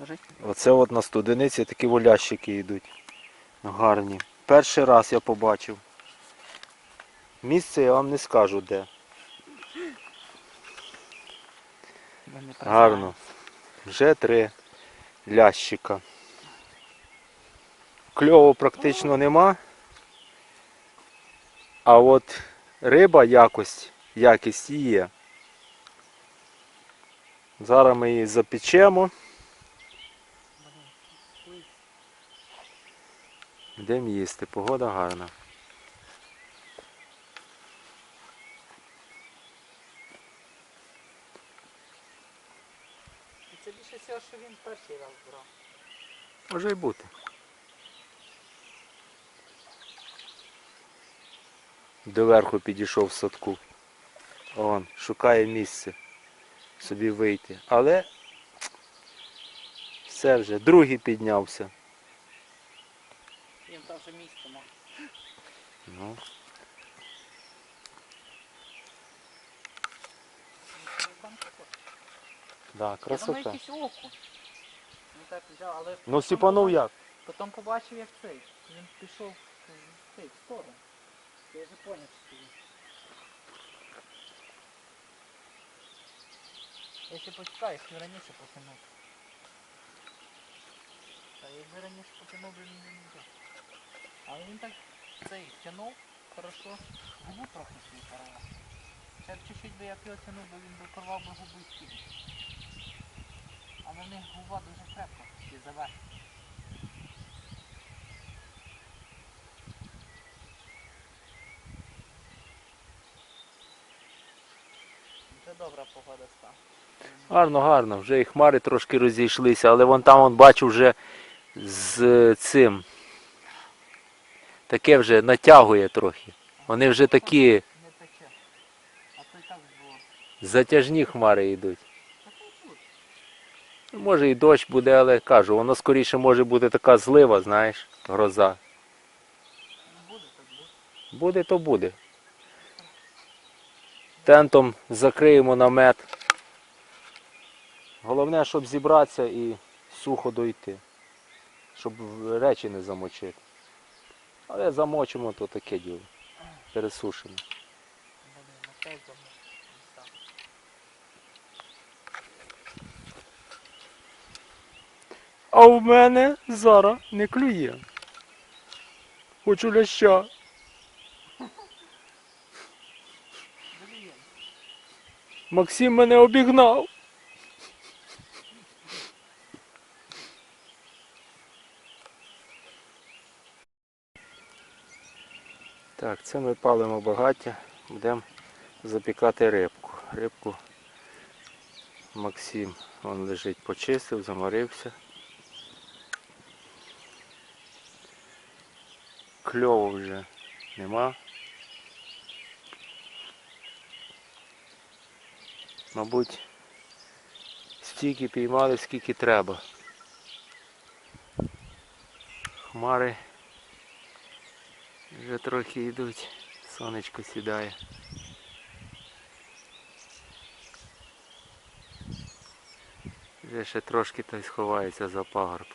Лежить? Оце от на студениці такі волящики йдуть. Гарні. Перший раз я побачив. Місце я вам не скажу де. Гарно. Вже три лящика. Кльову практично нема. А от риба якость, якість є. Зараз ми її запечемо. Йдемо їсти, погода гарна. Це більше всього, що він перший раз брав. Може й бути. Доверху підійшов в садку. Он, шукає місце собі вийти. Але все вже, другий піднявся. Вже місце. Ну, да, Воно красота. якесь око. Ну так взяв, але... Ну потім сіпанув побачив- як? Потім побачив, як цей. Він пішов в цей, в сторону. Я вже поняв, що він. Я ще почекаю, якщо раніше потягнув. Та якби раніше потягнув, він не взяв. Він так цей тянув, хорошо. Губу трохи свій порвав. Б чуть-чуть би як його тянув, бо він би порвав би губу і. Але в них губа дуже крепка і заверх. Це добра погода стала. Гарно, гарно. Вже і хмари трошки розійшлися, але вон там, вон, бачу, вже з цим. Таке вже натягує трохи. Вони вже такі затяжні хмари йдуть. Ну, Може і дощ буде, але кажу, воно скоріше може бути така злива, знаєш, гроза. Буде, то буде. Тентом закриємо намет. Головне, щоб зібратися і сухо дойти. Щоб речі не замочити. Але замочимо, то таке діло. Пересушимо. А в мене зараз не клює. Хочу ляща. Максим мене обігнав. Так, це ми палимо багаття, будемо запікати рибку. Рибку Максим он лежить, почистив, заморився. Кльово вже нема. Мабуть, стільки піймали, скільки треба. Хмари вже трохи йдуть, сонечко сідає. Вже ще трошки той сховається за пагорб.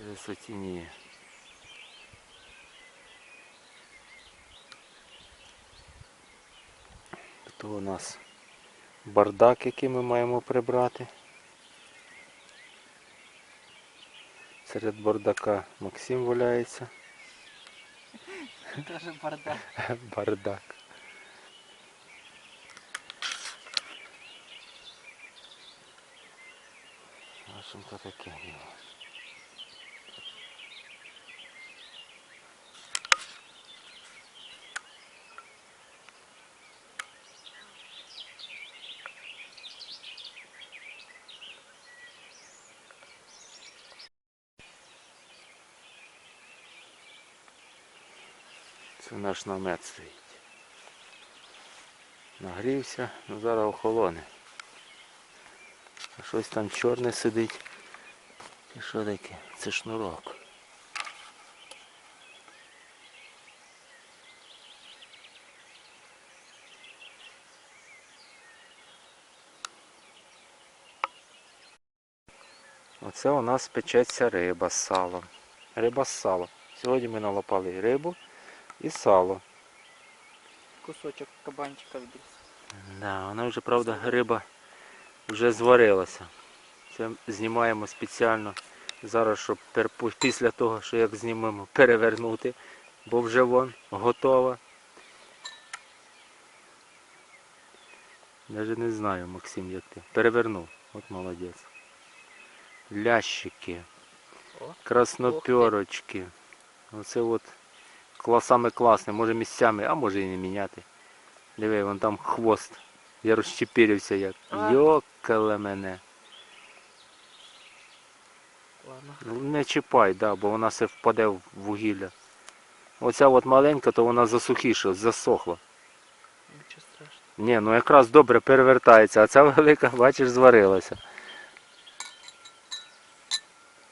Вже сутініє. Тут у нас бардак, який ми маємо прибрати. Серед бардака Максим валяється. Каже бардак. Бардак. А що то таке діло? Це наш намет стоїть. Нагрівся, ну зараз охолоне. А щось там чорне сидить. І що таке? Це шнурок. Оце у нас печеться риба з салом. Риба з салом. Сьогодні ми налопали рибу, і сало. Кусочок кабанчика відріз. Да, вона вже, правда, риба вже зварилася. Це знімаємо спеціально зараз, щоб після того, що як знімемо, перевернути, бо вже вон готова. Навіть не знаю, Максим, як ти. Перевернув. От молодець. Лящики, О, красноперочки. Оце от саме класне, може місцями, а може і не міняти. Диви, вон там хвост. Я розчепірився як. Йокале мене. Ладно. Ну, Не чіпай, да, бо вона все впаде в вугілля. Оця от маленька, то вона засухіша, засохла. Нічого страшного. Ні, ну якраз добре перевертається, а ця велика, бачиш, зварилася.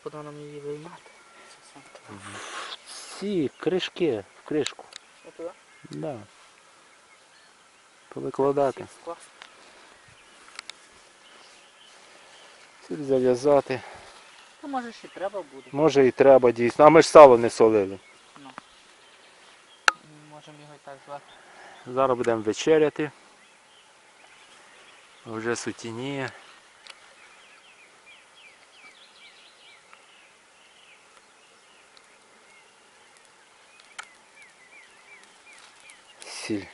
Куди нам її виймати? Ці кришки, в кришку. Отуди? Да. Повикладати. Сюди зав'язати. Ну, може ще треба буде. Може і треба дійсно. А ми ж сало не солили. Ну. Можемо його і так звати. Зараз будемо вечеряти. Вже сутініє. Сіль.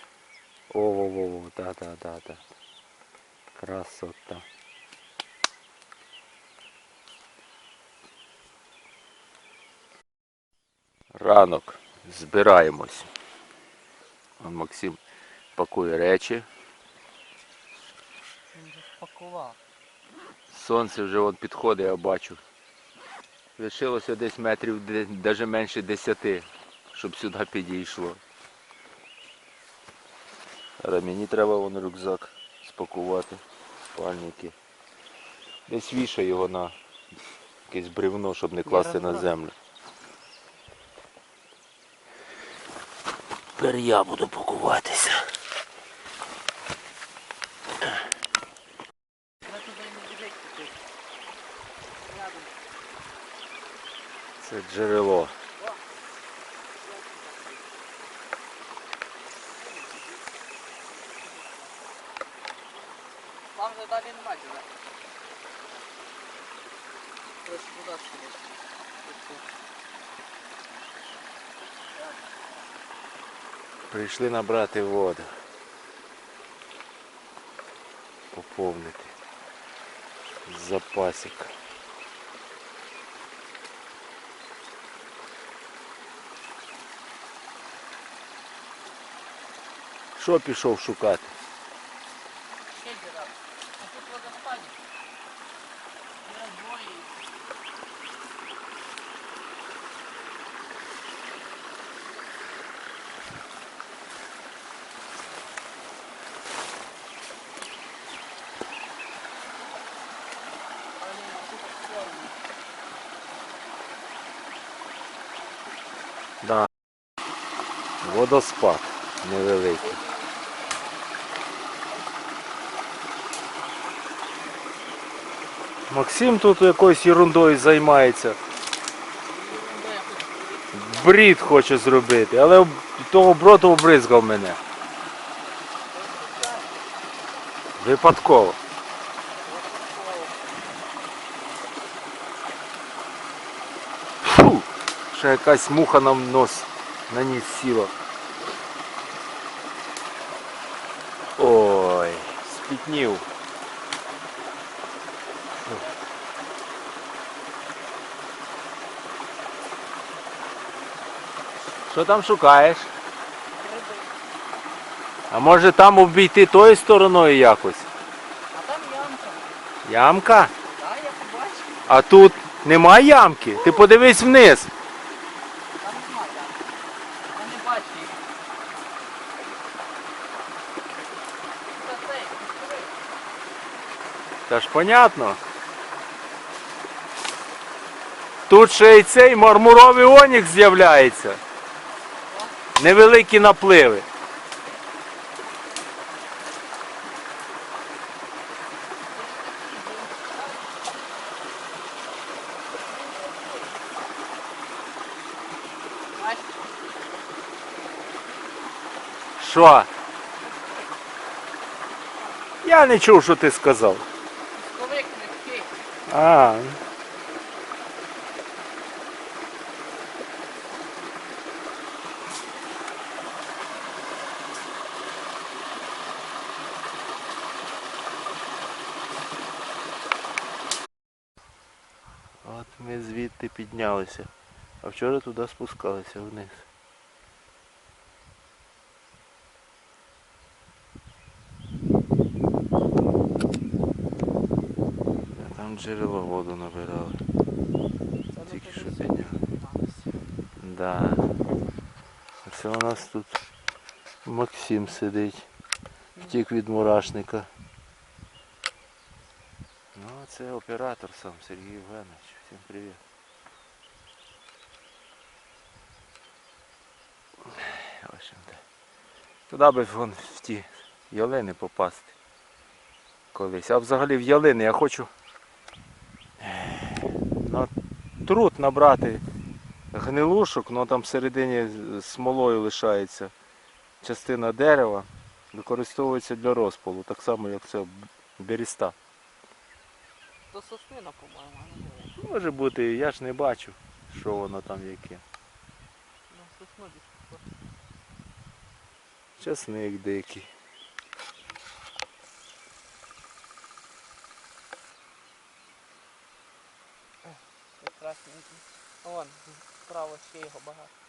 О-во-во, да, да, да, да. Красота. Ранок. Збираємось. Он Максим пакує речі. Він вже спакував. Сонце вже от підходить, я бачу. Лишилося десь метрів навіть менше десяти, щоб сюди підійшло. Але мені треба вон рюкзак спакувати, спальники. Десь вішай його на якесь бревно, щоб не класти на землю. Тепер я буду пакуватися. Це джерело. Там вже далі нема діла. Ось туди сюди. Прийшли набрати воду. Поповнити. Запасик. Що пішов шукати? Ще діра. А тут водоспаді. Є двоє. Але тут чорні. Да. Водоспад невеликий. Максим тут якоюсь ерундою займається. Брід хоче зробити, але того броду обризгав мене. Випадково. Ще якась муха нам нос на ніс сіла. Ой, спітнів. Що там шукаєш? А може там обійти тою стороною якось? А там ямка. Ямка? Так, я побачив. А тут нема ямки. Ти подивись вниз. понятно? Тут ще і цей мармуровий онік з'являється. Невеликі напливи. Що? Я не чув, що ти сказав. А. От ми звідти піднялися, а вчора туди спускалися вниз. А там джерело воду набирали. Тільки що підняли. Да. Це у нас тут Максим сидить. Втік від мурашника. Ну, а це оператор сам Сергій Євгенович. Всім привіт. В общем-то. Туди би вон в ті ялини попасти. Колись. А взагалі в ялини я хочу на труд набрати гнилушок, але там всередині смолою лишається частина дерева, використовується для розпалу, так само як це беріста. До соснина, по-моєму. Може бути, я ж не бачу, що воно там яке. Ну. Часник дикий. Прекрасненький. Вон, справа ще його багато.